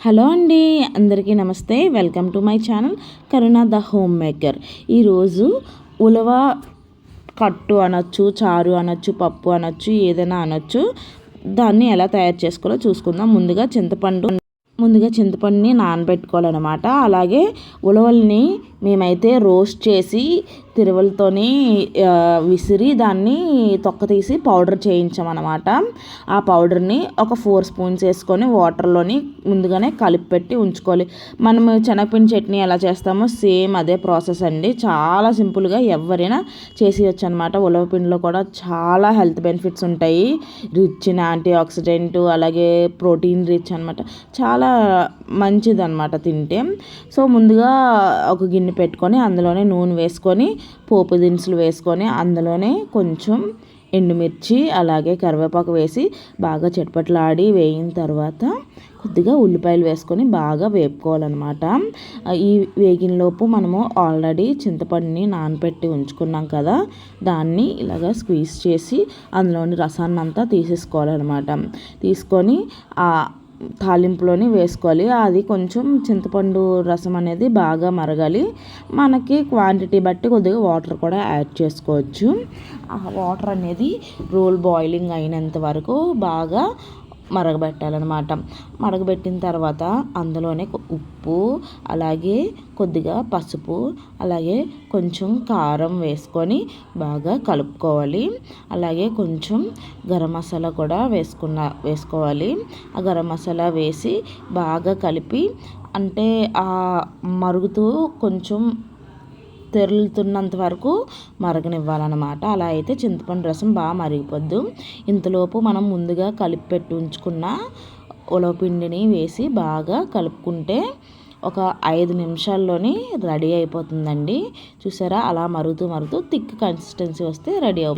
Hello అండి అందరికీ నమస్తే. Welcome to my channel Karuna the home maker. ఈరోజు ఉలవ కట్టు అనొచ్చు చారు అనొచ్చు పప్పు అనొచ్చు ఏదైనా అనొచ్చు. దాన్ని ఎలా తయారు చేసుకోవాలో చూసుకుందాం. ముందుగా చింతపండు ముందుగా చింతపండుని నానబెట్టుకోవాలన్నమాట. అలాగే ఉలవల్ని మేమైతే రోస్ట్ చేసి తిరువలతోని విసిరి దాన్ని తొక్క తీసి పౌడర్ చేయించామన్నమాట. ఆ పౌడర్ని ఒక ఫోర్ స్పూన్స్ వేసుకొని వాటర్లోని ముందుగానే కలిపి పెట్టి ఉంచుకోవాలి. మనం శనగపిండి చట్నీ ఎలా చేస్తామో సేమ్ అదే ప్రాసెస్ అండి. చాలా సింపుల్గా ఎవరైనా చేసేయచ్చు అనమాట ఉలవపిండిలో కూడా చాలా హెల్త్ బెనిఫిట్స్ ఉంటాయి. రిచ్ ఇన్ యాంటీ ఆక్సిడెంట్ అలాగే ప్రోటీన్ రిచ్ అనమాట చాలా మంచిది అనమాట తింటే. సో ముందుగా ఒక గిన్నె పెట్టుకొని అందులోనే నూనె వేసుకొని పోపు దినుసులు వేసుకొని అందులోనే కొంచెం ఎండుమిర్చి అలాగే కరివేపాకు వేసి బాగా చట్పట్లాడి వేయిన తర్వాత కొద్దిగా ఉల్లిపాయలు వేసుకొని బాగా వేపుకోవాలన్నమాట. ఈ వేగినలోపు మనము ఆల్రెడీ చింతపండుని నానపెట్టి ఉంచుకున్నాం కదా దాన్ని ఇలాగ స్క్వీజ్ చేసి అందులోని రసాన్ని అంతా తీసేసుకోవాలన్నమాట. తీసుకొని తాలింపులోని వేసుకోవాలి. అది కొంచెం చింతపండు రసం అనేది బాగా మరగాలి. మనకి క్వాంటిటీ బట్టి కొద్దిగా వాటర్ కూడా యాడ్ చేసుకోవచ్చు. ఆ వాటర్ అనేది రోల్ బాయిలింగ్ అయినంత వరకు బాగా మరగబెట్టాలన్నమాట. మరగబెట్టిన తర్వాత అందులోనే ఉప్పు అలాగే కొద్దిగా పసుపు అలాగే కొంచెం కారం వేసుకొని బాగా కలుపుకోవాలి. అలాగే కొంచెం గరం మసాలా కూడా వేసుకున్న వేసుకోవాలి. ఆ గరం మసాలా వేసి బాగా కలిపి అంటే ఆ మరుగుతూ కొంచెం తెరులుతున్నంత వరకు మరగనివ్వాలన్నమాట. అలా అయితే చింతపండు రసం బాగా మరిగిపోద్దు. ఇంతలోపు మనం ముందుగా కలిపి పెట్టి ఉంచుకున్న ఉలవపిండిని వేసి బాగా కలుపుకుంటే ఒక ఐదు నిమిషాల్లోని రెడీ అయిపోతుందండి. చూసారా? అలా మరుగుతూ మరుగుతూ థిక్ కన్సిస్టెన్సీ వస్తే రెడీ అవుతుంది